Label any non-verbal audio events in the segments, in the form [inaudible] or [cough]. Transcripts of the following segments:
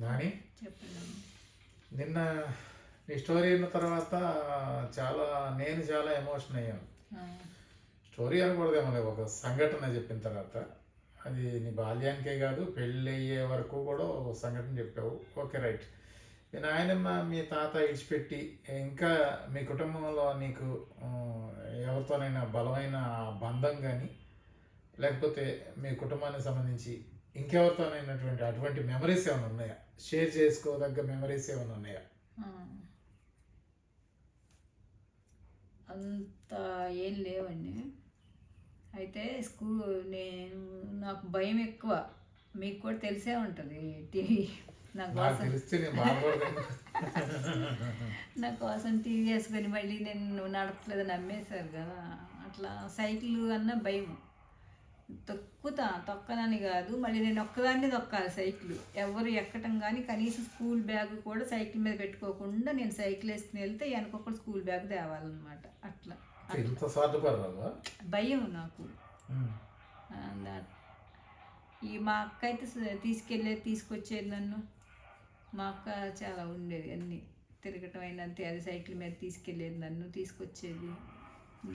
కానీ నిన్న నీ స్టోరీ అయిన తర్వాత చాలా నేను చాలా ఎమోషన్ అయ్యాను. స్టోరీ అనకూడదేమో ఒక సంఘటన చెప్పిన తర్వాత. అది నీ బాల్యానికే కాదు పెళ్ళి అయ్యే వరకు కూడా ఒక సంఘటన చెప్పావు. Okay right. మీ నాయనమ్మ మీ తాత ఇడిచిపెట్టి ఇంకా మీ కుటుంబంలో నీకు ఎవరితోనైనా బలమైన బంధం కానీ లేకపోతే మీ కుటుంబానికి సంబంధించి ఇంకెవరితోనైనటువంటి అటువంటి మెమరీస్ ఏమైనా ఉన్నాయా? షేర్ చేసుకోదగ్గ మెమరీస్ ఏమైనా ఉన్నాయా. అంత ఏం లేవండి. అయితే స్కూల్ నేను నాకు భయం ఎక్కువ. మీకు కూడా తెలిసే ఉంటుంది టీవీ. నా నాకు కోసం. నా కోసం టీవీ వేసుకొని మళ్ళీ నేను నడపలేదు నమ్మేశారు కదా. అట్లా సైకిల్ అన్న భయం. తొక్కుతా తొక్కనని కాదు మళ్ళీ నేను ఒక్కదాన్ని తొక్కాలి సైకిల్. ఎవరు ఎక్కటం కానీ కనీసం స్కూల్ బ్యాగ్ కూడా సైకిల్ మీద పెట్టుకోకుండా నేను సైకిల్ వేసుకుని వెళ్తే వెనకొకటి స్కూల్ బ్యాగ్ తేవాలన్నమాట. అట్లా. భయం నాకు. ఈ మా అక్క అయితే తీసుకెళ్ళేది తీసుకొచ్చేది నన్ను. మా అక్క చాలా ఉండేది అన్నీ. తిరగటం అయినంతే అది సైకిల్ మీద తీసుకెళ్ళేది నన్ను తీసుకొచ్చేది.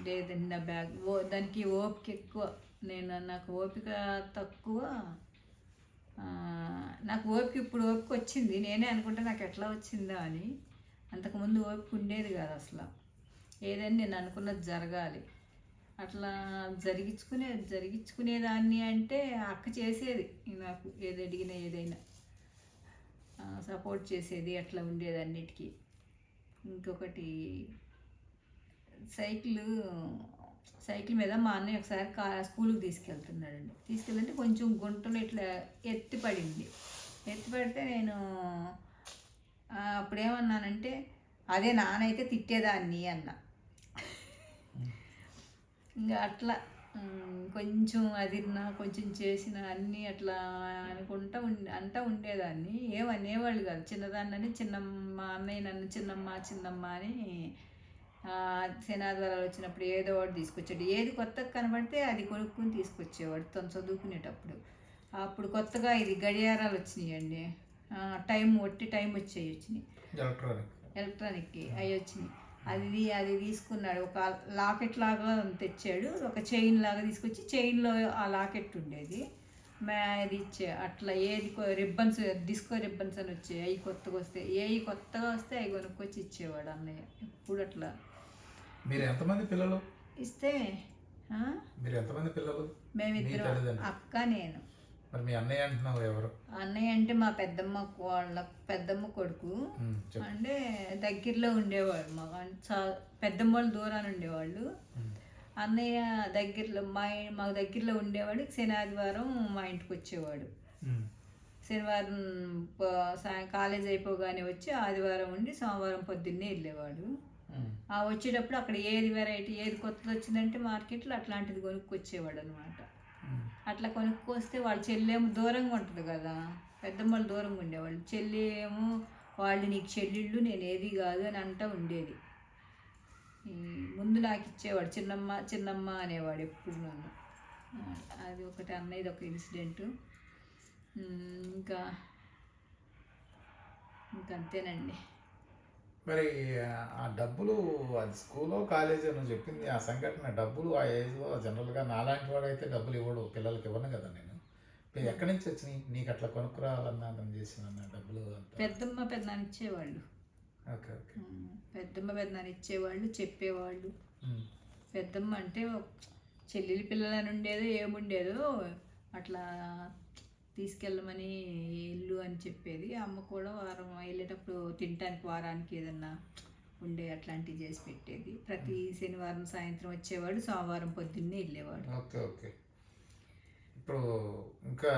లేదండి నా బ్యాగ్. ఓ దానికి ఓపిక ఎక్కువ. నేను నాకు ఓపిక తక్కువ నాకు ఓపిక ఇప్పుడు ఓపిక వచ్చింది. నేనే అనుకుంటే నాకు ఎట్లా వచ్చిందా అని. అంతకుముందు ఓపిక ఉండేది కాదు అసలు. ఏదైనా నేను అనుకున్నది జరగాలి. అట్లా జరిగించుకునే జరిగించుకునేదాన్ని అంటే అక్క చేసేది. నాకు ఏది అడిగినా ఏదైనా. సపోర్ట్ చేసేది అట్లా ఉండేది అన్నిటికీ. ఇంకొకటి సైకిల్ సైకిల్ మీద మా అన్నయ్య ఒకసారి కా స్కూల్కి తీసుకెళ్తున్నాడండి. తీసుకెళ్ళంటే కొంచెం గుంటలు ఇట్లా ఎత్తి పడింది. ఎత్తి పడితే నేను అప్పుడు అప్పుడేమన్నానంటే అదే నానైతే తిట్టేదాన్ని అన్న. ఇంకా అట్లా కొంచెం అదిరినా కొంచెం చేసిన అన్నీ అట్లా అనుకుంటా ఉండి అంటా ఉండేదాన్ని. ఏమనేవాళ్ళు అనేవాళ్ళు కాదు. చిన్నదాన్నని చిన్నమ్మ అన్నయ్య నన్ను చిన్నమ్మ చిన్నమ్మ అని ఆ, శనాద్వారాలు వచ్చినప్పుడు ఏదో ఒకటి తీసుకొచ్చాడు ఏది కొత్తగా కనబడితే అది కొనుక్కుని తీసుకొచ్చేవాడు తను చదువుకునేటప్పుడు. అప్పుడు కొత్తగా ఇది గడియారాలు వచ్చినాయండి. టైం ఒట్టి టైం వచ్చేవి వచ్చినాయి. ఎలక్ట్రానిక్. ఎలక్ట్రానిక్కి అవి వచ్చినాయి. అది అది తీసుకున్నాడు. ఒక లాకెట్ లాగా తెచ్చాడు. ఒక చైన్ లాగా తీసుకొచ్చి చైన్లో ఆ లాకెట్ ఉండేది. అది ఇచ్చే అట్లా ఏది రిబ్బన్స్ డిస్కో రిబ్బన్స్ అని వచ్చాయి. అవి కొత్తగా వస్తే ఏ కొత్తగా వస్తే అవి కొనుక్కొచ్చి ఇచ్చేవాడు అన్నయ్య. ఎప్పుడు అట్లా మీరు ఎంతమంది పిల్లలు? ఇస్తే మీరు ఎంతమంది పిల్లలు? మేమిద్దరం? అక్క నేను. మరి మీ అన్నయ్య అంటున్నావు ఎవరు? అన్నయ్య అంటే మా పెద్దమ్మ వాళ్ళ పెద్దమ్మ కొడుకు. అంటే దగ్గరలో ఉండేవాడు మా పెద్దమ్మ వాళ్ళు దూరాన్ని ఉండేవాళ్ళు. అన్నయ్య దగ్గరలో మా మా దగ్గరలో ఉండేవాడు. శని ఆదివారం మా ఇంటికి వచ్చేవాడు. శనివారం సాయం కాలేజ్ అయిపోగానే వచ్చి ఆదివారం ఉండి సోమవారం పొద్దున్నే వెళ్ళేవాడు. ఆ వచ్చేటప్పుడు అక్కడ ఏది వెరైటీ ఏది కొత్తది వచ్చిందంటే మార్కెట్లో అట్లాంటిది కొనుక్కొచ్చేవాడు అనమాట ఉమ్, అట్లా కొనుక్కొస్తే వాళ్ళ చెల్లేమో దూరంగా ఉంటుంది కదా పెద్దమ్మ వాళ్ళు దూరంగా ఉండేవాళ్ళు. చెల్లి ఏమో వాళ్ళు నీకు చెల్లెళ్ళు నేను ఏది కాదు అని అంటూ ఉండేది. ముందు నాకు ఇచ్చేవాడు చిన్నమ్మ చిన్నమ్మ అనేవాడు ఎప్పుడు నన్ను. అది ఒకటి అన్నయ్యది ఒక ఇన్సిడెంట్ ఇంకా ఇంకా అంతేనండి మరి ఆ డబ్బులు అది స్కూలో కాలేజీ నువ్వు చెప్పింది ఆ సంఘటన డబ్బులు ఆ ఏజ్లో జనరల్గా నాలాంటి వాడైతే డబ్బులు ఇవ్వడు పిల్లలకి ఇవ్వను కదా నేను. ఎక్కడి నుంచి వచ్చినాయి? నీకు అట్లా కొనుక్కురావాలన్నా అతను చేసిన డబ్బులు పెద్దమ్మ పెద్దనాన్న ఇచ్చేవాళ్ళు. Okay okay. పెద్దమ్మ పెద్దనాన్న ఇచ్చేవాళ్ళు చెప్పేవాళ్ళు. పెద్దమ్మ అంటే చెల్లెలి పిల్లలని ఉండేదో ఏముండేదో అట్లా తీసుకెళ్ళమని ఇల్లు అని చెప్పేది. అమ్మ కూడా వారం వెళ్ళేటప్పుడు తినటానికి వారానికి ఏదన్నా ఉండే అట్లాంటివి చేసి పెట్టేది. ప్రతి శనివారం సాయంత్రం వచ్చేవాడు సోమవారం పొద్దున్నే వెళ్ళేవాడు. Okay okay. ఇప్పుడు ఇంకా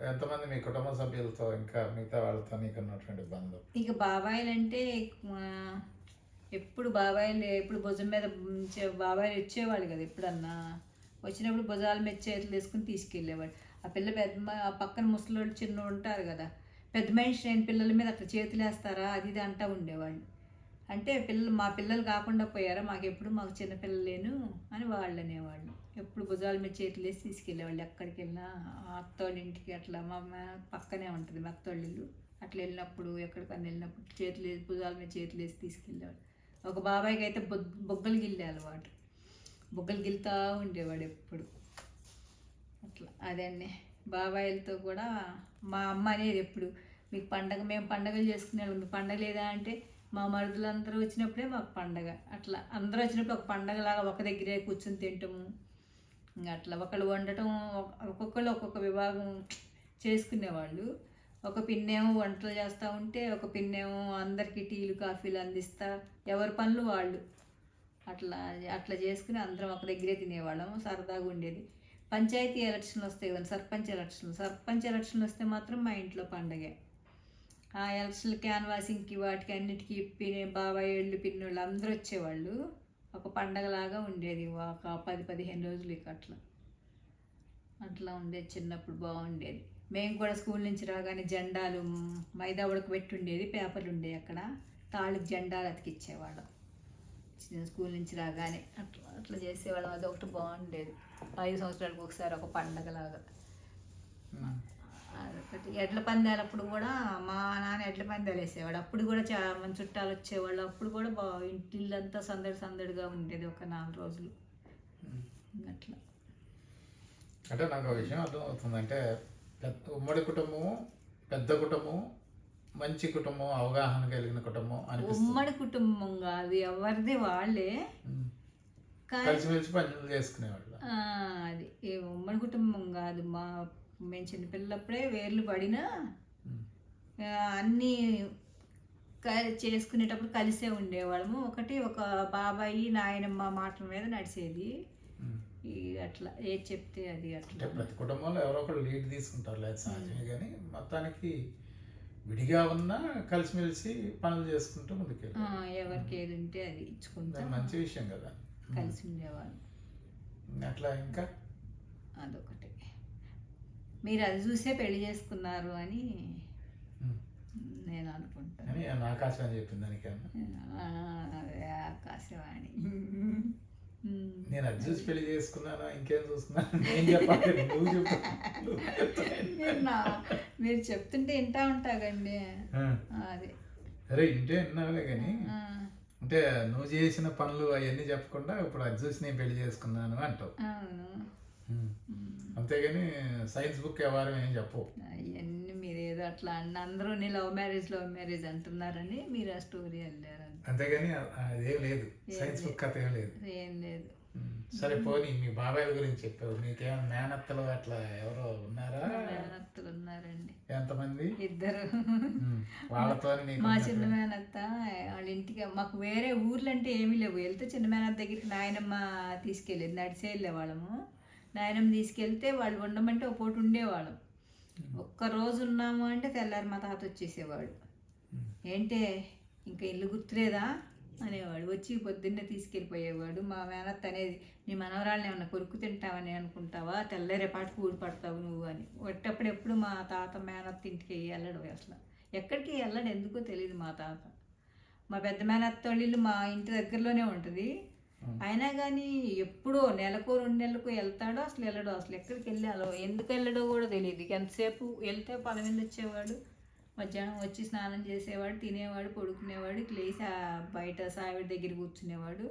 ఎంతమంది మీ కుటుంబ సభ్యులతో ఇంకా మిగతా వాళ్ళతో నీకు ఉన్నటువంటి బంధం ఇక బాబాయిలు అంటే ఎప్పుడు బాబాయిలు ఎప్పుడు భుజం మీద బాబాయిలు వచ్చేవాళ్ళు కదా ఎప్పుడన్నా. వచ్చినప్పుడు భుజాల మీద చేతులు వేసుకుని తీసుకెళ్ళేవాడు. ఆ పిల్ల పెద్ద ఆ పక్కన ముసలోళ్ళు చిన్న ఉంటారు కదా పెద్ద మనిషి నేను పిల్లల మీద అట్లా చేతులేస్తారా? అది ఇది అంటూ ఉండేవాళ్ళు. అంటే పిల్లలు మా పిల్లలు కాకుండా పోయారా? మాకు ఎప్పుడు మాకు చిన్నపిల్లలు లేను అని వాళ్ళు అనేవాళ్ళు. ఎప్పుడు భుజాల మీద చేతులు వేసి తీసుకెళ్ళేవాళ్ళు ఎక్కడికి వెళ్ళినా అత్తోళ్ళ ఇంటికి అట్లా మా పక్కనే ఉంటుంది మా అత్తోళ్ళు అట్లా వెళ్ళినప్పుడు ఎక్కడికన్నా వెళ్ళినప్పుడు చేతులు వేసి భుజాల మీద చేతులు వేసి తీసుకెళ్ళేవాడు ఒక బాబాయ్కి అయితే బొగ్ బొగ్గలు గిల్లే అలవాటు బొగ్గలు గిల్తూ ఉండేవాడు ఎప్పుడు. అట్లా. అదండి బాబాయిలతో కూడా మా అమ్మ అనేది ఎప్పుడు మీకు పండగ మేము పండగలు చేసుకునేవాళ్ళం. మీ పండగ లేదా అంటే మా మరుదులందరూ వచ్చినప్పుడే మాకు పండగ. అట్లా అందరూ వచ్చినప్పుడు ఒక పండగలాగా ఒక దగ్గరే కూర్చొని తింటాము. ఇంకా అట్లా ఒకళ్ళు వండటం ఒక్కొక్కళ్ళు ఒక్కొక్క విభాగం చేసుకునేవాళ్ళు. ఒక పిన్నేమో వంటలు చేస్తూ ఉంటే ఒక పిన్నేమో అందరికీ టీలు కాఫీలు అందిస్తా ఎవరి పనులు వాళ్ళు. అట్లా అట్లా చేసుకుని అందరం ఒక దగ్గరే తినేవాళ్ళం సరదాగా ఉండేది. పంచాయతీ ఎలక్షన్లు వస్తాయి కదండి సర్పంచ్ ఎలక్షన్లు. సర్పంచ్ ఎలక్షన్లు వస్తే మాత్రం మా ఇంట్లో పండగే. ఆ ఎలక్షన్లు క్యాన్వాసింగ్కి వాటికి అన్నిటికీ పిన్ని బాబాయ్ ఏళ్ళు పిన్నోళ్ళు అందరూ వచ్చేవాళ్ళు. ఒక పండగలాగా ఉండేది ఒక పది పదిహేను రోజులు ఇక అట్లా. అట్లా ఉండేది చిన్నప్పుడు బాగుండేది. మేము కూడా స్కూల్ నుంచి రాగానే జెండాలు మైదా ఉడకబెట్టి ఉండేది పేపర్లు ఉండేవి అక్కడ. తాళ్ళకి జెండాలు అతికిచ్చేవాళ్ళం. స్కూల్ నుంచి రాగానే. అట్లా అట్లా చేసేవాళ్ళం. అదొకటి బాగుండేది. ఐదు సంవత్సరాలకు ఒకసారి ఒక పండగలాగా. అదొకటి. ఎడ్ల పందాలప్పుడు కూడా మా నాన్న ఎడ్ల పందాలు వేసేవాడు. అప్పుడు కూడా చాలా మంది చుట్టాలు వచ్చేవాళ్ళు. అప్పుడు కూడా బా ఇంటి ఇల్లంతా సందడి సందడిగా ఉండేది ఒక నాలుగు రోజులు. అట్లా. అంటే నాకు విషయం అర్థం అవుతుంది అంటే పెద్ద ఉమ్మడి కుటుంబము పెద్ద కుటుంబం మంచి కుటుంబం అవగాహన కలిగిన కుటుంబం ఉమ్మడి కుటుంబం కాదు ఎవరిది వాళ్ళే. కలిసిమెలిసి పనులు చేసుకునేవాళ్ళు. అది. ఏ ఉమ్మడి కుటుంబం కాదు. మా మేము చిన్నపిల్లప్పుడే వేర్లు పడినా అన్నీ క- చేసుకునేటప్పుడు కలిసే ఉండేవాళ్ళము. ఒకటి ఒక బాబాయి నాయనమ్మ మాటల మీద నడిచేది అట్లా ఏది చెప్తే అది అంటే అట్లా ప్రతి కుటుంబంలో ఎవరో ఒకరు లీడ్ తీసుకుంటారు. లేదు సహజమే. కానీ మొత్తానికి విడిగా ఉన్నా కలిసిమెలిసి పనులు చేసుకుంటూ ఆ, ముందుకెళ్ళారు ఎవరికి ఏది ఉంటే అది ఇచ్చుకుంటా మంచి విషయం కదా. కలిసి ఉండేవాళ్ళు అట్లా ఇంకా? అదొకటి. మీరు అది చూసే పెళ్ళి చేసుకున్నారు అని. నేను అనుకుంటాను. అని నా ఆకాశం అని చెప్పింది దానికన్నా ఆ, అదే ఆకాశవాణి. నేను అది చూసి పెళ్ళి చేసుకున్నానా? ఇంకేం చూసుకున్నాను నేను చెప్పాలి. నువ్వు చెప్పు. [laughs] మీరు చెప్తుంటే వింటా ఉంటా కండి ఆ, అది. అరే ఇంటే విన్నావులే కానీ అంటే నువ్వు చేసిన పనులు అవన్నీ చెప్పకుండా ఇప్పుడు అది చూసి నేను పెళ్ళి చేసుకున్నాను అంటావు. అంతేగాని సైన్స్ బుక్ వ్యవహారం ఏం చెప్పవు. అవన్నీ మీరు ఏదో అట్లా అన్న అందరూ నీ లవ్ మ్యారేజ్ లవ్ మ్యారేజ్ అంటున్నారని మీరు ఆ స్టోరీ వెళ్ళారు అంతే. అంతేగాని అదేం లేదు. సైన్స్ బుక్ కథ ఏం లేదు. ఏం లేదు. సరే పోనీ మీ బాబాయ్ గురించి చెప్పావు. నీకేమైనా మేనత్తలు అట్లా ఎవరో ఉన్నారా? మేనత్తలు ఉన్నారండి. ఎంతమంది? ఇద్దరు. వాళ్ళతో మా చిన్న మేనత్త వాళ్ళ ఇంటికి మాకు వేరే ఊర్లు అంటే ఏమీ లేవు. వెళ్తే చిన్న మేనత్త దగ్గరికి నాయనమ్మ తీసుకెళ్ళేది. నడిచే వెళ్ళేవాళ్ళము నాయనమ్మ తీసుకెళ్తే వాళ్ళు ఉండమంటే ఒక పూట ఉండేవాళ్ళం. ఒక్క రోజు ఉన్నాము అంటే తెల్లారి మా తాత వచ్చేసేవాడు. ఏంటే ఇంకా ఇల్లు గుర్తులేదా? అనేవాడు. వచ్చి పొద్దున్నే తీసుకెళ్ళిపోయేవాడు. మా మేనత్త అనేది నీ మనవరాళ్ళని ఏమన్నా కొరుకు తింటావని అనుకుంటావా? తెల్లరేపాటికి ఊడి పడతావు నువ్వు అని. వచ్చేటప్పుడు ఎప్పుడు మా తాత మేనత్త ఇంటికి వెళ్ళడు అసలు. ఎక్కడికి వెళ్ళడు ఎందుకో తెలియదు మా తాత. మా పెద్ద మేనత్త వాళ్ళ మా ఇంటి దగ్గరలోనే ఉంటుంది. అయినా కానీ ఎప్పుడో నెలకు రెండు నెలలకు వెళ్తాడో అసలు వెళ్ళడో అసలు ఎక్కడికి వెళ్ళాలో ఎందుకు వెళ్ళడో కూడా తెలియదు ఎంతసేపు వెళ్తే పొలం మీద వచ్చేవాడు. మధ్యాహ్నం వచ్చి స్నానం చేసేవాడు తినేవాడు పడుకునేవాడు లేచి ఆ బయట సావిడి దగ్గర కూర్చునేవాడు.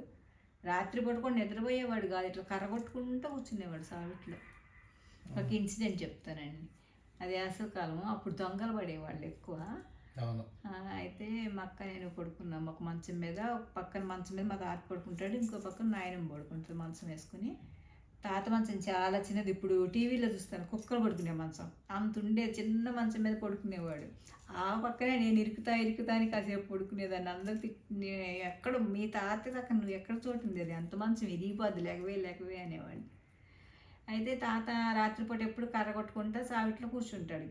రాత్రి పడుకొని నిద్రపోయేవాడు కాదు ఇట్లా కర్ర కొట్టుకుంటూ కూర్చునేవాడు సావిట్లో ఒక ఇన్సిడెంట్ చెప్తానండి. అది వేసవకాలం అప్పుడు దొంగలు పడేవాళ్ళు ఎక్కువ. అయితే మా అక్క నేను పడుకున్నాం. ఒక మంచం మీద ఒక పక్కన మంచం మీద మా తాత పడుకుంటాడు ఇంకో పక్కన నాయనమ్మ పడుకుంటుంది మంచం వేసుకుని. తాత మంచం చాలా చిన్నది. ఇప్పుడు టీవీలో చూస్తాను కుక్కలు పడుకునే మంచం. అంత ఉండే చిన్న మంచం మీద పడుకునేవాడు. ఆ పక్కనే నేను ఇరుకుతా ఇరుకుతా అని కాసేపు పడుకునేదాన్ని. అందరు తిట్ ఎక్కడ మీ తాత దాకా నువ్వు ఎక్కడ చోటు ఉంది అది? అంత మంచం ఇరిగిపోద్ది లేకవే లేకవే అనేవాడు అయితే తాత రాత్రిపూట ఎప్పుడు కర్ర కొట్టుకుంటా సావిట్లో కూర్చుంటాడు.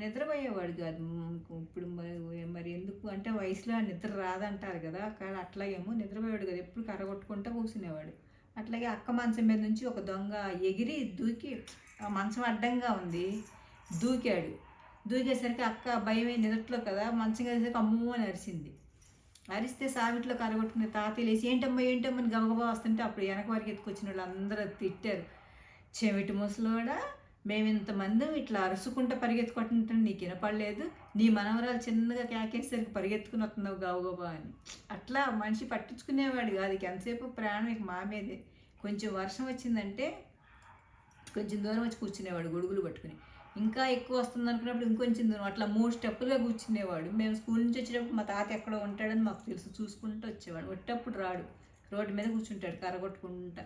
నిద్రపోయేవాడు కాదు. ఇప్పుడు మరి మరి ఎందుకు అంటే వయసులో నిద్ర రాదంటారు కదా అక్కడ ఏమో నిద్రపోయేవాడు కదా. ఎప్పుడు కర్రగొట్టుకుంటా కూర్చునేవాడు. అట్లాగే అక్క మంచం మీద నుంచి ఒక దొంగ ఎగిరి దూకి మంచం అడ్డంగా ఉంది దూకాడు. దూకేసరికి అక్క భయమే నిదట్లో కదా మంచం కలిసేసరికి అమ్మో అని అరిసింది. అరిస్తే సావిట్లో కరగొట్టుకునే తాతయ్య లేచి ఏంటమ్మా ఏంటమ్మా అని గబగబా వస్తుంటే అప్పుడు వెనక వారికి ఎత్తుకొచ్చిన వాళ్ళు అందరూ తిట్టారు. చెవిటి ముసలోడా మేమింతమంది ఇట్లా అరుసుకుంటా పరిగెత్తుకుంటుంటే నీకు వినపడలేదు నీ మనవరాలు చిన్నగా కేకేసరికి పరిగెత్తుకుని వస్తున్నావు గావుగోబా అని. అట్లా మనిషి పట్టించుకునేవాడు కాదు ఇక ఎంతసేపు ప్రాణం ఇక మా మీదే. కొంచెం వర్షం వచ్చిందంటే కొంచెం దూరం వచ్చి కూర్చునేవాడు గొడుగులు పట్టుకుని. ఇంకా ఎక్కువ వస్తుంది అనుకున్నప్పుడు ఇంకొంచెం దూరం అట్లా మూడు స్టెప్పులుగా కూర్చునేవాడు. మేము స్కూల్ నుంచి వచ్చేటప్పుడు మా తాత ఎక్కడో ఉంటాడని మాకు తెలుసు చూసుకుంటూ వచ్చేవాడు. వచ్చేటప్పుడు రాడు రోడ్డు మీద కూర్చుంటాడు కర్రగొట్టుకుంటా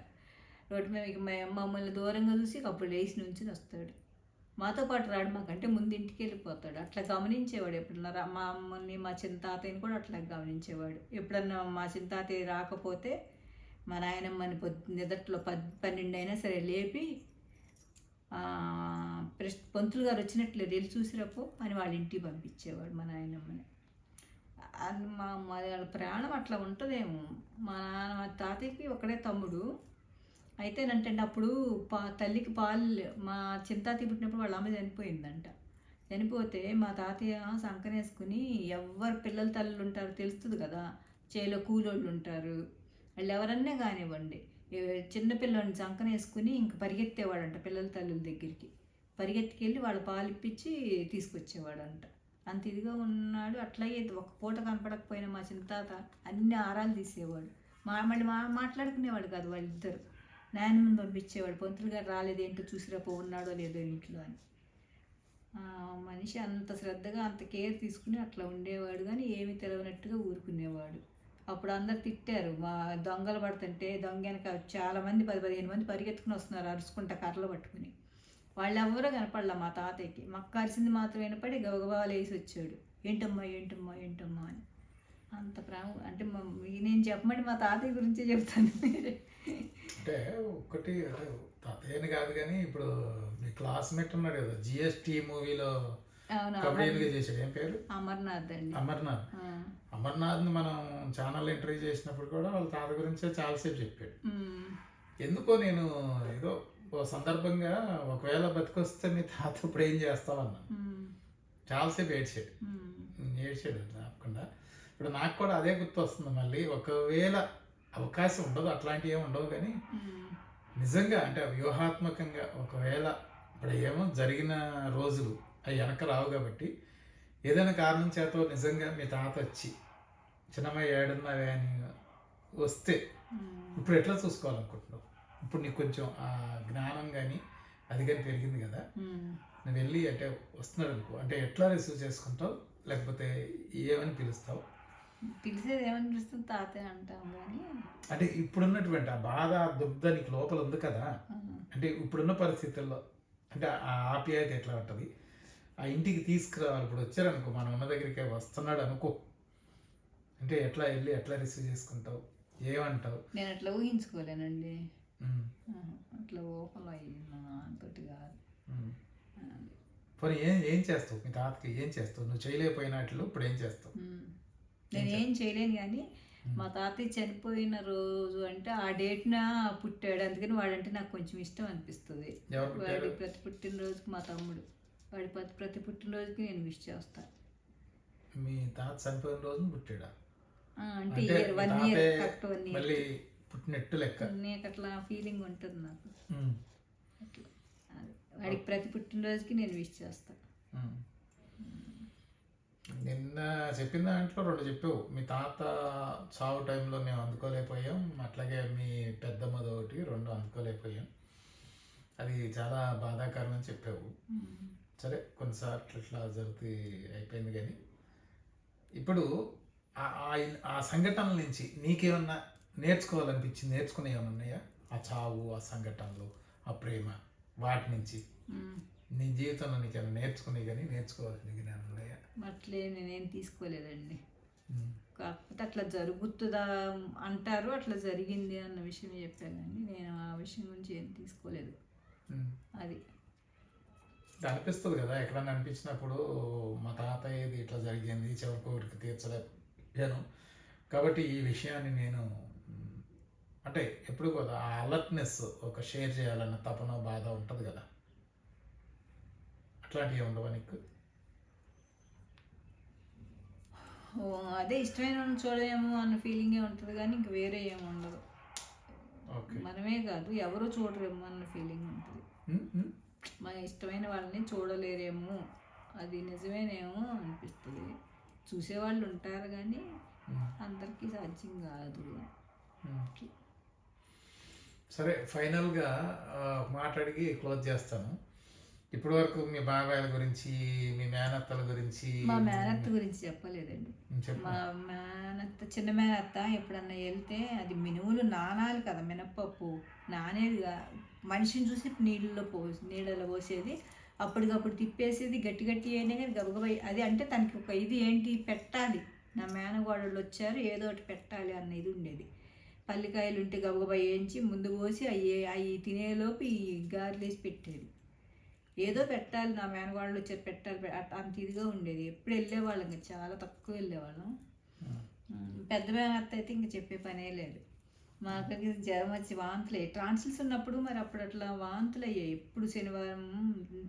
రోడ్డు మీద ఇక మమ్మల్ని దూరంగా చూసి అప్పుడు లేచి నుంచి వస్తాడు. మాతో పాటు రాడు మాకంటే ముందు ఇంటికి వెళ్ళిపోతాడు. అట్లా గమనించేవాడు ఎప్పుడన్నా రా- మా అమ్మని మా చిన్న తాతయ్యని కూడా అట్లా గమనించేవాడు. ఎప్పుడన్నా మా చిన్న తాతయ్య రాకపోతే మా నాయనమ్మని పొద్దు నిదట్లో పద్ పన్నెండు అయినా సరే లేపి ప్రెస్ పంతులు గారు వచ్చినట్లే వెళ్ళి చూసిరపో అని వాళ్ళ ఇంటికి పంపించేవాడు మా నాయనమ్మని. అది మా మా వాళ్ళ ప్రాణం అట్లా ఉంటుందేమో. మా నాన్న మా తాతయ్యకి ఒకడే తమ్ముడు. అయితే ఏంటంటే అప్పుడు పా తల్లికి పాలు మా చింతాతి పుట్టినప్పుడు వాళ్ళ అమ్మ చనిపోయిందంట. చనిపోతే మా తాతయ్య సంకనేసుకుని ఎవరు పిల్లల తల్లులు ఉంటారో తెలుస్తుంది కదా. చేలో కూలోళ్ళు ఉంటారు వాళ్ళు ఎవరన్నా కానివ్వండి చిన్నపిల్లని చిన్న పిల్లని సంకనేసుకుని ఇంక పరిగెత్తేవాడంట పిల్లల తల్లుల దగ్గరికి. పరిగెత్తుకెళ్ళి వాళ్ళ పాలు ఇప్పించి తీసుకొచ్చేవాడంట. అంత ఇదిగా ఉన్నాడు. అట్లాగే ఒక పూట కనపడకపోయినా మా చిన్న తాత అన్ని ఆరాలు తీసేవాడు. మా మళ్ళీ మా మాట్లాడుకునేవాడు కాదు వాళ్ళిద్దరు. నాయనమ్మని పంపించేవాడు పంతులు గారు రాలేదేంటో చూసిరాపో ఉన్నాడో లేదో ఇంట్లో అని. మనిషి అంత శ్రద్ధగా అంత కేర్ తీసుకుని అట్లా ఉండేవాడు కానీ ఏమీ తెలవనట్టుగా ఊరుకునేవాడు. అప్పుడు అందరు తిట్టారు మా దొంగలు పడుతుంటే దొంగ వెనక చాలామంది పది పదిహేను మంది పరిగెత్తుకుని వస్తున్నారు అరుచుకుంటా కర్రలు పట్టుకుని. వాళ్ళు ఎవరో కనపడలా మా తాతయ్యకి. మక్క అరిసింది మాత్రం వినపడి గబగబా లేసి వచ్చాడు. ఏంటమ్మా ఏంటమ్మా ఏంటమ్మా అని. అంత ప్రేమ అంటే మా- నేను చెప్పమంటే మా తాతయ్య గురించే చెప్తాను. అంటే ఒక్కటి అంటే తాతయ్యని కాదు కానీ ఇప్పుడు మీ క్లాస్మేట్ ఉన్నాడు కదా జిఎస్టీ మూవీలో కబడ్డీగా చేశాడు? ఏం పేరు? అమర్నాథ్ అండి. అమర్నాథ్. అమర్నాథ్ని మనం ఛానల్ ఇంటర్వ్యూ చేసినప్పుడు కూడా వాళ్ళ తాత గురించే చాలాసేపు చెప్పాడు. ఎందుకో నేను ఏదో ఓ సందర్భంగా ఒకవేళ బతికొస్తే మీ తాత ఇప్పుడు ఏం చేస్తావన్నా. చాలాసేపు ఏడ్చాడు. ఏడ్చాడు తప్పకుండా ఇప్పుడు నాకు కూడా అదే గుర్తు వస్తుంది మళ్ళీ ఒకవేళ అవకాశం ఉండదు అట్లాంటివి ఏమి ఉండవు కానీ నిజంగా అంటే వ్యూహాత్మకంగా ఒకవేళ ఇప్పుడు ఏమో జరిగిన రోజులు అవి వెనక రావు కాబట్టి ఏదైనా కారణం చేత నిజంగా మీ తాత వచ్చి చిన్నమ్మాయి ఏడున్నవే అని వస్తే. ఇప్పుడు ఎట్లా చూసుకోవాలనుకుంటున్నావు? ఇప్పుడు నీకు కొంచెం ఆ జ్ఞానం కానీ అది కానీ పెరిగింది కదా. నువ్వు వెళ్ళి అంటే వస్తున్నాడు అనుకో అంటే ఎట్లా రిసీవ్ చేసుకుంటావు? లేకపోతే ఏమని పిలుస్తావు? పిలిచేది ఏమని పిలుస్తుంది తాతయ్య అంటాం కానీ అంటే ఇప్పుడున్నటువంటి ఆ బాధ దుగ్ధ నీకు లోపల ఉంది కదా. అంటే ఇప్పుడున్న పరిస్థితుల్లో అంటే ఆ ఆప్యాయత ఎట్లా ఉంటుంది? ఆ ఇంటికి తీసుకురావాలి ఇప్పుడు వచ్చారనుకో మనం ఉన్న దగ్గరికి వస్తున్నాడు అనుకో. అంటే ఎట్లా వెళ్ళి ఎట్లా రిసీవ్ చేసుకుంటావు? ఏమంటావు? నేను అట్లా ఊహించుకోలేనండి. అట్లా ఓపెన్ అయ్యింది కాదు. పోనీ ఏం ఏం చేస్తావు? మీ తాతకి ఏం చేస్తావు? నువ్వు చేయలేకపోయినట్లు ఇప్పుడు ఏం చేస్తావు. నేను ఏం చేయలేను కానీ మా తాతయ్య చనిపోయిన రోజు అంటే ఆ డేట్న పుట్టాడు. అందుకని వాడంటే నాకు కొంచెం ఇష్టం అనిపిస్తుంది. వాడి ప్రతి పుట్టినరోజుకి మా తమ్ముడు. వాడి ప్రతి ప్రతి పుట్టినరోజుకి నేను విష్ చేస్తాను మీ తాత చనిపోయిన రోజున పుట్టాడా? అంటే year one year correct one year మళ్ళీ పుట్టినట్టు లెక్క. నీకు అట్లా ఫీలింగ్ ఉంటుంది నాకు. అట్లా. వాడికి ప్రతి పుట్టినరోజుకి నేను విష్ చేస్తాను. నిన్న చెప్పిన దాంట్లో రెండు చెప్పావు. మీ తాత చావు టైంలో మేము అందుకోలేకపోయాం. అట్లాగే మీ పెద్దమ్మది ఒకటి రెండు అందుకోలేకపోయాం. అది చాలా బాధాకరం అని చెప్పావు. సరే కొన్నిసార్లు ఇట్లా జరుగుతూ అయిపోయింది కానీ. ఇప్పుడు ఆ- ఆ- సంఘటనల నుంచి నీకేమన్నా నేర్చుకోవాలనిపించింది? నేర్చుకునే ఏమైనా ఉన్నాయా? ఆ చావు ఆ సంఘటనలు ఆ ప్రేమ వాటి నుంచి. నీ జీవితంలో నీకేమైనా నేర్చుకునే కానీ ఏమైనా ఉన్నాయా అట్లే నేనేం తీసుకోలేదండి. కాకపోతే అట్లా జరుగుతుందా అంటారు అట్లా జరిగింది అన్న విషయం చెప్పాను కానీ నేను ఆ విషయం గురించి ఏం తీసుకోలేదు. అది. అనిపిస్తుంది కదా ఎక్కడన్నా అనిపించినప్పుడు మా తాతయ్య ఇది ఇట్లా జరిగింది చివరి కోరిక తీర్చలేకపోయాను. కాబట్టి ఈ విషయాన్ని నేను అంటే ఎప్పుడు కూడా ఆ అలర్ట్నెస్ ఒక షేర్ చేయాలన్న తపన బాధ ఉంటుంది కదా. అట్లాంటివి ఉండవా నీకు? అదే ఇష్టమైన చూడలేము అన్న ఫీలింగే ఉంటుంది కానీ ఇంక వేరే ఏమి ఉండదు. ఓకే. మనమే కాదు ఎవరో చూడరేమో అన్న ఫీలింగ్ ఉంటుంది. మన ఇష్టమైన వాళ్ళని చూడలేరేమో అది నిజమేనేమో అనిపిస్తుంది. చూసేవాళ్ళు ఉంటారు కానీ అందరికీ సాధ్యం కాదు. సరే ఫైనల్గా ఆ, ఒక మాట అడిగి క్లోజ్ చేస్తాను. ఇప్పటి వరకు మీ బాబాయిల గురించి మీ మేనత్తల గురించి మా మేనత్త గురించి చెప్పలేదండి. మా మేనత్త చిన్న మేనత్త ఎప్పుడన్నా వెళ్తే అది మినుములు నానాలి కదా మినప్పప్పు నానేదిగా మనిషిని చూసి నీళ్ళలో పోసి నీళ్ళలో పోసేది అప్పటికప్పుడు తిప్పేసేది గట్టి గట్టి అయినా కానీ గబగబా అది అంటే తనకి ఒక ఇది ఏంటి పెట్టాలి. నా మేనగోడళ్ళు వచ్చారు ఏదో ఒకటి పెట్టాలి అన్న ఇది ఉండేది. పల్లికాయలు ఉంటే గబగబా వేయించి ముందు పోసి అవి అవి తినేలోపు ఈ గారెలేసి పెట్టేది. ఏదో పెట్టాలి నా మేనగోడలు వచ్చారు పెట్టాలి అంత ఇదిగా ఉండేది. ఎప్పుడు వెళ్ళేవాళ్ళం ఇంకా చాలా తక్కువ వెళ్ళేవాళ్ళం. పెద్ద మేనత్త అయితే ఇంక చెప్పే పనే లేదు. మా అక్కకి జ్వరం వచ్చి వాంతులు. అయ్యాయి ట్రాన్సిల్స్ ఉన్నప్పుడు మరి అప్పుడు అట్లా వాంతులు అయ్యాయి ఎప్పుడు శనివారం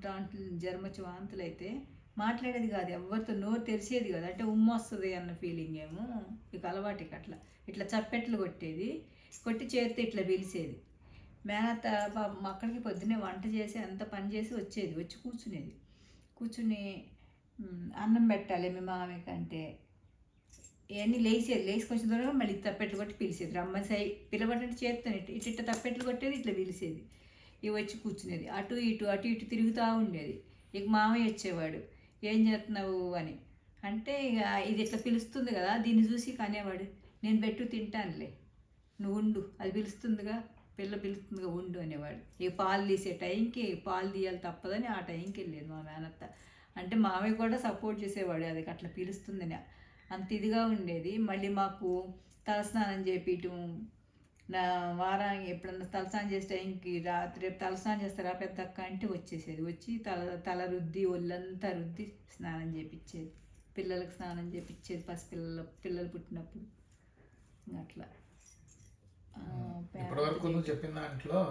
ట్రాన్సిల్ జ్వరం వచ్చి వాంతులు అయితే మాట్లాడేది కాదు. ఎవరితో నోరు తెరిచేది కాదు. అంటే ఉమ్మ వస్తుంది అన్న ఫీలింగ్ ఏమో. ఇక అలవాటుకి అట్లా. ఇట్లా చప్పెట్లు కొట్టేది. కొట్టి చేతితో ఇట్లా పిలిచేది. మేనత్త మా అక్కడికి పొద్దున్నే వంట చేసి అంత పని చేసి వచ్చేది వచ్చి కూర్చునేది. కూర్చుని అన్నం పెట్టాలి మీ మామయ్య కంటే. ఇవన్నీ లేచేది లేచి కొంచెం దూరం మళ్ళీ తప్పెట్లు కొట్టి పిలిచేది. రమ్మని సై పిలవడంటే చేస్తాను ఇటు ఇటు ఇట్ట తప్పెట్లు కొట్టేది ఇట్లా పిలిచేది. ఇవి వచ్చి కూర్చునేది. అటు ఇటు అటు ఇటు తిరుగుతూ ఉండేది. ఇక మామయ్య వచ్చేవాడు. ఏం చేస్తున్నావు? అని. అంటే ఇక ఇది ఇట్లా పిలుస్తుంది కదా దీన్ని చూసి కనేవాడు నేను పెట్టు తింటానులే. నువ్వు ఉండు అది పిలుస్తుందిగా. పిల్ల పిలుస్తుందిగా ఉండు అనేవాడు. ఇక పాలు తీసే టైంకి పాలు తీయాలి తప్పదని ఆ టైంకి వెళ్ళేది మా మేనత్త. అంటే మామయ్య కూడా సపోర్ట్ చేసేవాడు అది అట్లా పిలుస్తుందని. అంత ఇదిగా ఉండేది. మళ్ళీ మాకు తలస్నానం చేపించటం నా వారానికి ఎప్పుడన్నా తలస్నానం చేసే టైంకి రాత్రి రేపు తలస్నానం చేస్తారా పెద్ద అక్క అంటే వచ్చేసేది. వచ్చి తల తల రుద్ది ఒళ్ళంతా రుద్ది స్నానం చేపించేది పిల్లలకు స్నానం చేపించేది పసిపిల్లల పిల్లలు పుట్టినప్పుడు. అట్లా. వరకు నువ్వు చెప్పిన దాంట్లో?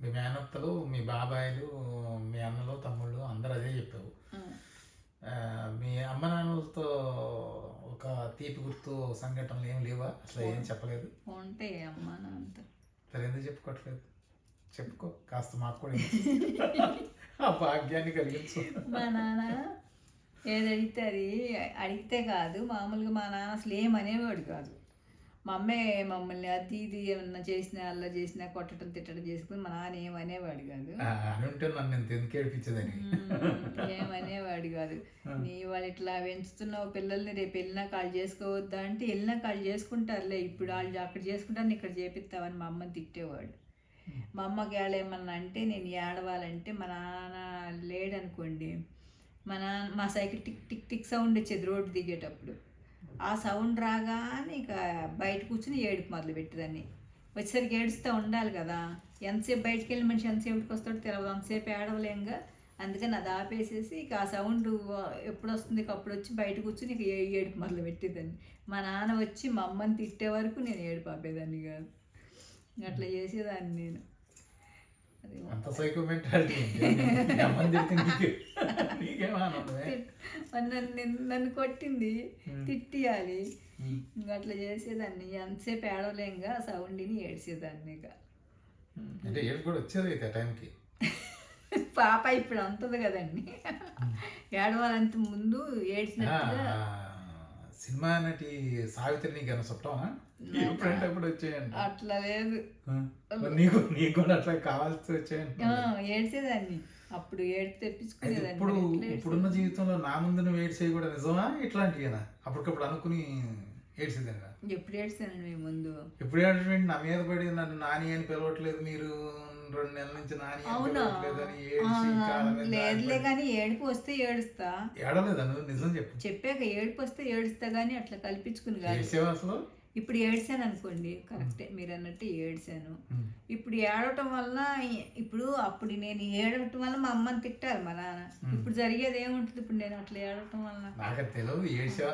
మీ మేనత్తలు మీ బాబాయిలు మీ అన్నలు తమ్ముళ్ళు అందరూ అదే చెప్పావు. మీ అమ్మ నాన్నలతో ఒక తీపి గుర్తు సంఘటనలు ఏం లేవా? అసలు ఏం చెప్పలేదు. ఉంటాయి అమ్మ నాన్నతో. సరే ఎందుకు చెప్పుకోవట్లేదు? చెప్పుకో కాస్త మాకు కూడా. [laughs] ఆ భాగ్యాన్ని కలిగించు. మా నాన్న ఏది అడిగితే అది అడిగితే కాదు. మామూలుగా మా నాన్న అసలు ఏమనేవాడు కాదు. మా అమ్మే మమ్మల్ని అది ఇది ఏమన్నా చేసినా అలా చేసినా కొట్టడం తిట్టడం చేసుకుని మా నాన్న ఏమనేవాడు కాదు. ఆ, అని ఉంటే నన్ను ఎంత ఎందుకు ఏడిపించదని. ఏమనేవాడు కాదు. నీ వాళ్ళు ఇట్లా పెంచుతున్నావు పిల్లల్ని రేపు వెళ్ళినా కాళ్ళు చేసుకోవద్దా అంటే వెళ్ళినా కాళ్ళు చేసుకుంటారులే. ఇప్పుడు వాళ్ళు అక్కడ చేసుకుంటారు ఇక్కడ చేపిస్తావని మా అమ్మని తిట్టేవాడు. మా అమ్మకి ఏడేమన్నా అంటే నేను ఏడవాలంటే మా నాన్న లేడనుకోండి మా నాన్న మా cycle tick tick tick sound వచ్చేది రోడ్డు దిగేటప్పుడు. ఆ సౌండ్ రాగానే ఇక బయట కూర్చుని ఏడుపు మొదలు పెట్టేదాన్ని వచ్చేసరికి ఏడుస్తూ ఉండాలి కదా. ఎంతసేపు బయటికి వెళ్ళి మనిషి ఎంతసేపుకి వస్తాడో తెలియదు అంతసేపు ఏడవలేంగా అందుకని అది ఆపేసేసి ఇక ఆ సౌండ్ ఎప్పుడు వస్తుంది అప్పుడు వచ్చి బయట కూర్చుని ఇక ఏడుపు మొదలు పెట్టేదాన్ని మా నాన్న వచ్చి మా అమ్మని తిట్టే వరకు నేను ఏడుపు ఆపేదాన్ని కాదు. అట్లా చేసేదాన్ని నేను. అంత సైకో మెంటాలిటీ నన్ను కొట్టింది. తిట్టియాలి. అట్లా చేసేదాన్ని. ఎంతసేపు ఏడవలేంగా సౌండ్ని ఏడ్చేదాన్ని ఇక. అంటే ఏడు కూడా వచ్చేది అయితే టైంకి. [laughs] పాప ఇప్పుడు అంతది కదండి. ఏడవాలంత ముందు ఏడ్చినట్టుగా సినిమా నటి సావిత్రి నీకు ఏమైనా చుట్టమా ఎప్పుడంటే అప్పుడు వచ్చాయంట? అట్లా లేదు. నీకు నీకు కూడా అట్లా కావాల్సి వచ్చాయంట ఆ, ఏడ్చేదాన్ని. అప్పుడు ఏడ్చి తెప్పించుకునేదాన్ని. ఇప్పుడు ఇప్పుడున్న? జీవితంలో నా ముందు నువ్వు ఏడ్చేవి కూడా నిజమా? ఇట్లాంటివేనా? అప్పటికప్పుడు అనుకుని ఏడ్చేదాన్ని ఎప్పుడు ఏడ్చానండి మీ ముందు? ఎప్పుడు ఏడ్చేయండి నా మీద పడి నన్ను నాని అని పిలవట్లేదు మీరు. రెండు నెలల నుంచి నాని అవునా? లేదులే కానీ ఏడుపు వస్తే ఏడుస్తా. ఏడలేదా నువ్వు? నిజం చెప్పు. చెప్పాక ఏడుపు వస్తే ఏడుస్తా కానీ అట్లా కల్పించుకుని కాదు. అసలు? ఇప్పుడు ఏడ్చాను అనుకోండి కరెక్టే మీరు అన్నట్టు ఏడ్చాను. ఇప్పుడు ఏడవటం వల్ల ఇప్పుడు అప్పుడు నేను ఏడవటం వల్ల మా అమ్మని తిట్టారు మా నాన్న. ఇప్పుడు జరిగేది ఏముంటుంది? ఇప్పుడు నేను అట్లా ఏడవటం వల్ల నాకు తెలియదు ఏడ్చావా?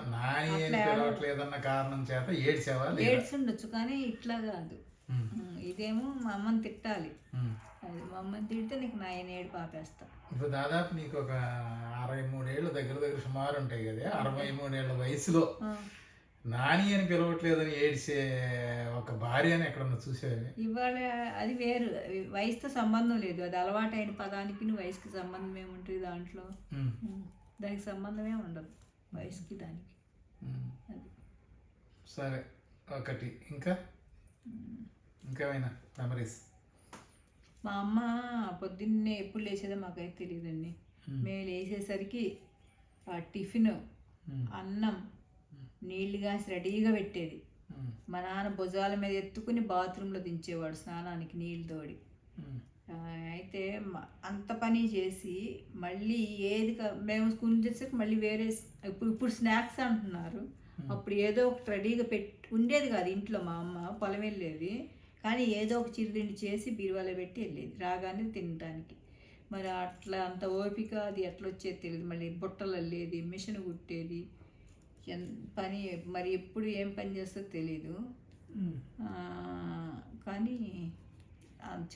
కారణం చేత ఏడ్చావా ఏడ్చుండొచ్చు కానీ ఇట్లా కాదు. ఇదేమో మా అమ్మని తిట్టాలి. అది మా అమ్మని తిడితే నీకు నా ఏడు పాపేస్తా. ఇప్పుడు దాదాపు నీకు ఒక అరవై మూడేళ్ళు దగ్గర దగ్గర సుమారు ఉంటాయి కదా అరవై మూడేళ్ళ వయసులో నాని అని పిలవట్లేదని ఏడ్చే ఒక భార్య అని ఎక్కడన్నా చూసేవి? ఇవాళ అది వేరు. వయసుతో సంబంధం లేదు. అది అలవాటైన పదానికి వయసుకి సంబంధం ఏముంటుంది దాంట్లో. దానికి సంబంధమే ఉండదు. వయసుకి దానికి. సరే ఒకటి. ఇంకా? ఇంకేమైనా మెమరీస్ మా అమ్మ పొద్దున్నే ఎప్పుడు లేచేదో మాకైతే తెలియదండి. మేము లేచేసరికి ఆ టిఫిన్ అన్నం నీళ్ళు కాసి రెడీగా పెట్టేది. మా నాన్న భుజాల మీద ఎత్తుకుని బాత్రూంలో దించేవాడు స్నానానికి నీళ్ళు తోడి. అయితే అంత పని చేసి మళ్ళీ ఏది మేము స్కూల్ చేసాక మళ్ళీ వేరే ఇప్పుడు ఇప్పుడు స్నాక్స్ అంటున్నారు. అప్పుడు ఏదో ఒకటి రెడీగా పెట్టి ఉండేది కాదు ఇంట్లో మా అమ్మ పొలం వెళ్ళేది. కానీ ఏదో ఒక చిరుతిండి చేసి బీరువాలో పెట్టి వెళ్ళేది. రాగానే తినడానికి మరి అట్లా అంత ఓపిక అది ఎట్లా వచ్చేది తెలియదు మళ్ళీ బుట్టలు అల్లేది మిషన్ కుట్టేది. పని మరి ఎప్పుడు ఏం పని చేస్తుందో తెలీదు. కానీ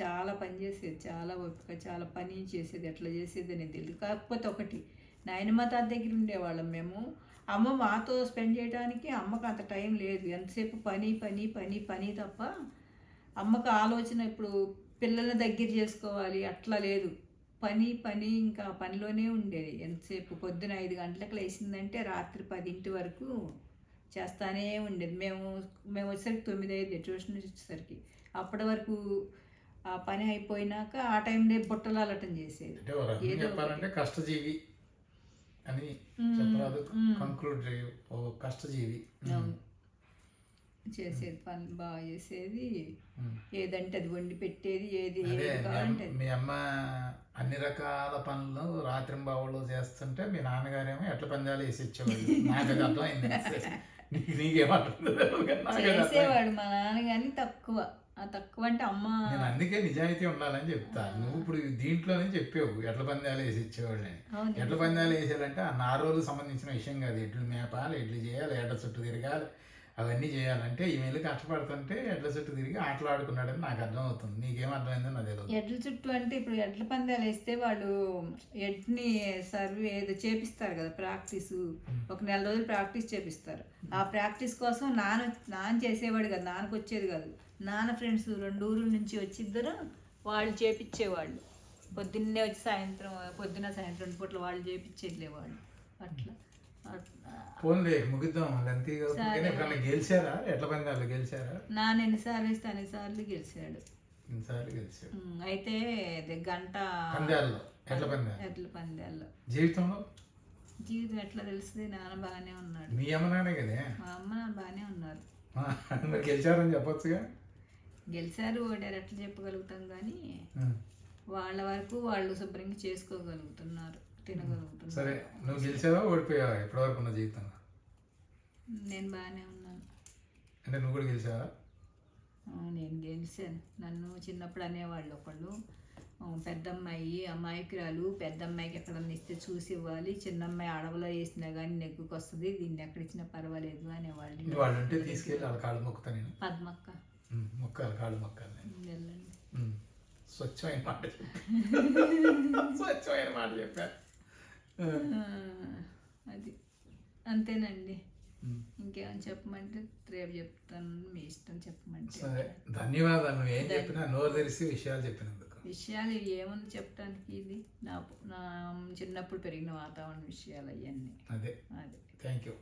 చాలా పని చేసేది. చాలా ఓపిక చాలా పని చేసేది. ఎట్లా చేసేది అనేది తెలియదు కాకపోతే ఒకటి నాయనమ్మ తాత దగ్గర ఉండేవాళ్ళం మేము. అమ్మ మాతో స్పెండ్ చేయడానికి అమ్మకు అంత టైం లేదు. ఎంతసేపు పని పని పని పని తప్ప అమ్మకు ఆలోచన ఇప్పుడు పిల్లల్ని దగ్గర చేసుకోవాలి అట్లా లేదు. పని పని ఇంకా పనిలోనే ఉండేది. ఎంతసేపు? పొద్దున ఐదు గంటలకు లేచిందంటే రాత్రి పదింటి వరకు చేస్తానే ఉండేది. మేము మేము వచ్చేసరికి తొమ్మిది అయ్యేది ట్యూషన్ వచ్చేసరికి. అప్పటి వరకు ఆ పని అయిపోయినాక ఆ టైంలో బుట్టలు అల్లటం చేసేది. ఏదో కష్టజీవి అని. కంక్లూడ్ కష్టజీవి. చేసేది పని బాగా చేసేది. ఏదంటే అది వండి పెట్టేది ఏది మీ అమ్మ- అన్ని రకాల పనులు రాత్రింబావులు చేస్తుంటే మీ నాన్నగారేమో ఎట్ల పందాలు వేసి ఇచ్చేవాళ్ళు [laughs] నాకు అది అర్థమైంది అర్థమైంది. చేసేవాడు మా నాన్న కానీ తక్కువ. ఆ తక్కువ అంటే అమ్మ నేను అందుకే నిజాయితీ ఉండాలని చెప్తా. నువ్వు ఇప్పుడు దీంట్లోనే చెప్పావు ఎట్ల పందాలు వేసి ఇచ్చేవాళ్ళని అవును. ఎట్ల పందాలు వేసేయాలంటే ఆ నారోలకు సంబంధించిన విషయం కాదు. ఎడ్లు మేపాలి ఎడ్లు చేయాలి ఎడ్ల చుట్టూ తిరగాలి. అవన్నీ చేయాలంటే ఈ వెళ్ళి కష్టపడుతుంటే ఎడ్ల చుట్టూ తిరిగి ఆటలు ఆడుకున్నాడని నాకు అర్థమవుతుంది. నీకేం అర్థమైందో నాకు తెలియదు ఎడ్ల చుట్టూ అంటే ఇప్పుడు ఎడ్ల పందాలు వేస్తే వాళ్ళు ఎడ్ని సర్వే ఏదో చేపిస్తారు కదా ప్రాక్టీస్. ఒక నెల రోజులు ప్రాక్టీస్ చేపిస్తారు. ఆ ప్రాక్టీస్ కోసం నాన్న నాన్న చేసేవాడు కదా నాన్నకు వచ్చేది కాదు. నాన్న ఫ్రెండ్స్ రెండు ఊరుల నుంచి వచ్చి ఇద్దరు వాళ్ళు చేపించేవాళ్ళు పొద్దున్నే వచ్చి సాయంత్రం పొద్దున్న సాయంత్రం రెండు పూట్ల వాళ్ళు చేపించేళ్ళేవాళ్ళు అట్లా అట్లా. ఫోన్లే ముగిద్దాం. లెంతీ సరే. ఎప్పుడన్నా గెలిచారా? ఎట్ల పందాలు గెలిచారా? నాన్న ఎన్నిసార్లు వేస్తే అన్నిసార్లు గెలిచాడు. ఇన్నిసార్లు గెలిచాడు? అయితే ఇది గంట పందాల్లో. ఎట్ల పందాలు? ఎడ్ల పందాల్లో? జీవితంలో? జీవితం ఎట్లా తెలుస్తుంది? నాన్న బాగానే ఉన్నాడు. మీ అమ్మ నాన్నే కదే? మా అమ్మ నాన్న బాగానే ఉన్నారు. మరి గెలిచారని చెప్పొచ్చుగా? గెలిచారు ఓడారు ఎట్లా చెప్పగలుగుతాం కానీ. వాళ్ళ వరకు వాళ్ళు శుభ్రంగా చేసుకోగలుగుతున్నారు. తినగలుగుతున్నారు సరే నువ్వు గెలిచావా ఓడిపోయావా ఇప్పటివరకు ఉన్న జీవితంలో? నేను బాగానే ఉన్నాను. అంటే నువ్వు కూడా గెలిచావా? నేను గెలిచాను. నన్ను చిన్నప్పుడు అనేవాళ్ళు ఒకళ్ళు. పెద్దమ్మాయి అమాయకురాలు పెద్దమ్మాయికి ఎక్కడన్నా ఇస్తే చూసి ఇవ్వాలి. చిన్నమ్మాయి అడవిలో వేసినా కానీ నెగ్గుకు వస్తుంది. దీన్ని ఎక్కడ ఇచ్చినా పర్వాలేదు అనేవాళ్ళు. నువ్వు వాళ్ళు ఉంటే తీసుకెళ్ళి వాళ్ళ కాళ్ళు మొక్కుతా నేను. పద్మక్క. మొక్కాలి కాళ్ళు మొక్కాలి వెళ్ళండి. స్వచ్ఛమైన మాట స్వచ్ఛమైన మాట చెప్పా. [laughs] ఆ, అది. అంతేనండి. ఇంకేమైనా చెప్పమంటే రేపు చెప్తాను మీ ఇష్టం చెప్పమంటే. సరే. ధన్యవాదాలు. నువ్వు ఏం చెప్పినా నోరు తెరిసి విషయాలు చెప్పినందుకు. విషయాలు ఏముంది చెప్పడానికి ఇది? నా నా చిన్నప్పుడు పెరిగిన వాతావరణ విషయాలు అవన్నీ అదే. అది. Thank you